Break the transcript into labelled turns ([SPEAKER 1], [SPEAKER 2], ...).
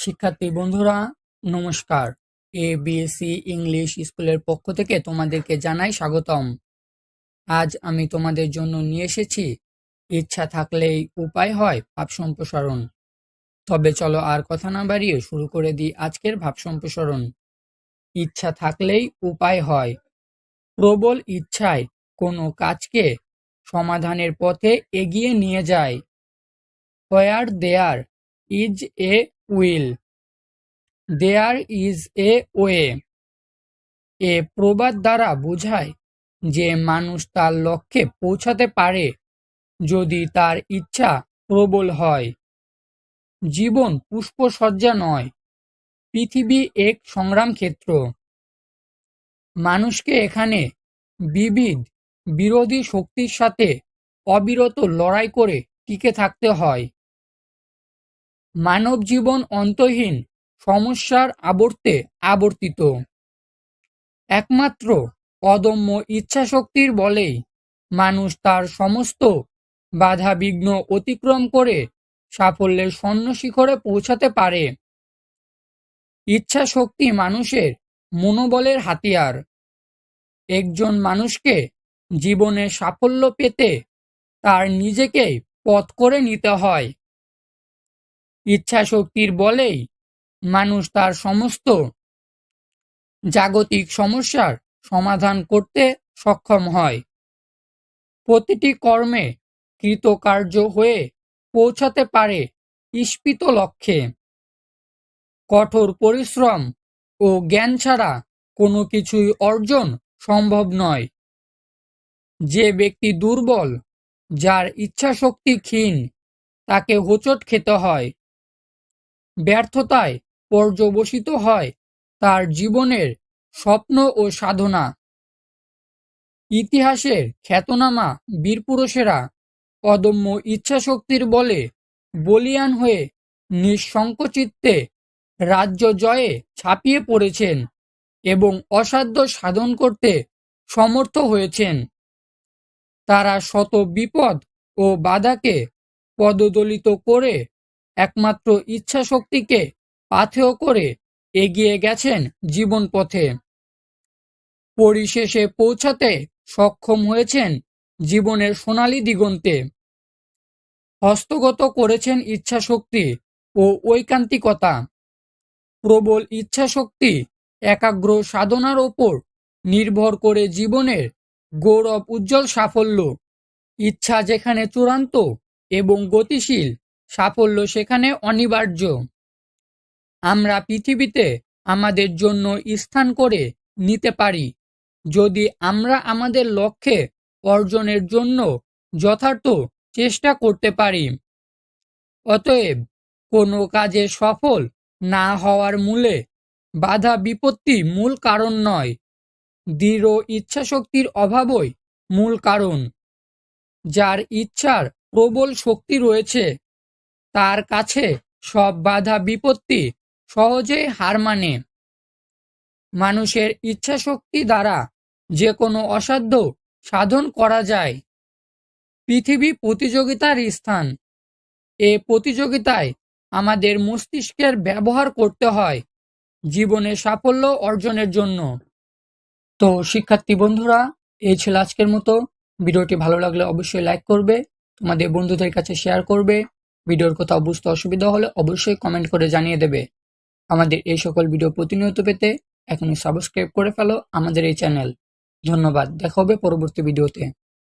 [SPEAKER 1] শিক্ষার্থী বন্ধুরা, নমস্কার। এ বিএসসি ইংলিশ স্কুলের পক্ষ থেকে তোমাদেরকে জানাই স্বাগতম। আজ আমি তোমাদের জন্য নিয়ে এসেছি। ইচ্ছা থাকলেই উপায় হয় ভাব সম্প্রসারণ। তবে চলো আর কথা না বাড়িয়ে শুরু করে দিই আজকের ভাব সম্প্রসারণ। ইচ্ছা থাকলেই উপায় হয়। প্রবল ইচ্ছায় কোনো কাজকে সমাধানের পথে এগিয়ে নিয়ে যায়। Where there is a will there is a way এ প্রবাদ দ্বারা বোঝায় যে মানুষ তার লক্ষ্যে পৌঁছাতে পারে যদি তার ইচ্ছা প্রবল হয়। জীবন পুষ্পসজ্জা নয়, পৃথিবী এক সংগ্রাম ক্ষেত্র। মানুষকে এখানে বিবিধ, বিরোধী শক্তির সাথে অবিরত লড়াই করে টিকে থাকতে হয়। মানব জীবন অন্তহীন সমস্যার আবর্তে আবর্তিত। একমাত্র অদম্য ইচ্ছাশক্তির বলেই মানুষ তার সমস্ত বাধা বিঘ্ন অতিক্রম করে সাফল্যের স্বর্ণ শিখরে পৌঁছাতে পারে। ইচ্ছা শক্তি মানুষের মনোবলের হাতিয়ার। একজন মানুষকে জীবনে সাফল্য পেতে তার নিজেকেই পথ করে নিতে হয়। ইচ্ছা শক্তির বলেই মানুষ তার সমস্ত জাগতিক সমস্যার সমাধান করতে সক্ষম হয়। প্রতিটি কর্মে কৃতকার্য হয়ে পৌঁছাতে পারে ইস্পিত লক্ষ্যে। কঠোর পরিশ্রম ও জ্ঞান ছাড়া কোনো কিছুই অর্জন সম্ভব নয়। যে ব্যক্তি দুর্বল, যার ইচ্ছাশক্তি ক্ষীণ, তাকে হোঁচট খেতে হয়। ব্যর্থতায় পর্যবসিত হয় তার জীবনের স্বপ্ন ও সাধনা। ইতিহাসের খ্যাতনামা বীরপুরুষেরা অদম্য ইচ্ছাশক্তির বলে বলিয়ান হয়ে নিঃসংকোচিত্তে রাজ্য জয়ে ছাপিয়ে পড়েছেন এবং অসাধ্য সাধন করতে সমর্থ হয়েছেন। তারা শত বিপদ ও বাধাকে পদদলিত করে একমাত্র ইচ্ছাশক্তিকে পাথেয় করে এগিয়ে গেছেন জীবন পথে। পরিশেষে পৌঁছাতে সক্ষম হয়েছেন জীবনের সোনালী দিগন্তে। হস্তগত করেছেন ইচ্ছাশক্তি ও ঐকান্তিকতা। প্রবল ইচ্ছাশক্তি, একাগ্র সাধনার ওপর নির্ভর করে জীবনের গৌরব উজ্জ্বল সাফল্য। ইচ্ছা যেখানে চূড়ান্ত এবং গতিশীল সাফল্য সেখানে অনিবার্য। আমরা পৃথিবীতে আমাদের জন্য স্থান করে নিতে পারি। যদি আমরা আমাদের লক্ষ্যে অর্জনের জন্য যথার্থ চেষ্টা করতে পারি। অতএব কোনো কাজে সফল না হওয়ার মূলে বাধা বিপত্তি মূল কারণ নয়। দৃঢ় ইচ্ছাশক্তির অভাবই মূল কারণ। যার ইচ্ছার প্রবল শক্তি রয়েছে তার কাছে সব বাধা বিপত্তি সহজেই হার মানে। মানুষের ইচ্ছাশক্তি দ্বারা যে কোনো অসাধ্য সাধন করা যায়। পৃথিবী প্রতিযোগিতার স্থান। এ প্রতিযোগিতায় আমাদের মস্তিষ্কের ব্যবহার করতে হয় জীবনে সাফল্য অর্জনের জন্য। তো শিক্ষার্থী বন্ধুরা, এই ছিল আজকের মতো। ভিডিওটি ভালো লাগলে অবশ্যই লাইক করবে, তোমাদের বন্ধুদের কাছে শেয়ার করবে। ভিডিওর কোথাও বুঝতে অসুবিধা হলে অবশ্যই কমেন্ট করে জানিয়ে দেবে। আমাদের এই সকল ভিডিও প্রতিনিয়ত পেতে এখনই সাবস্ক্রাইব করে ফেলো আমাদের এই চ্যানেল ধন্যবাদ, দেখা হবে পরবর্তী ভিডিওতে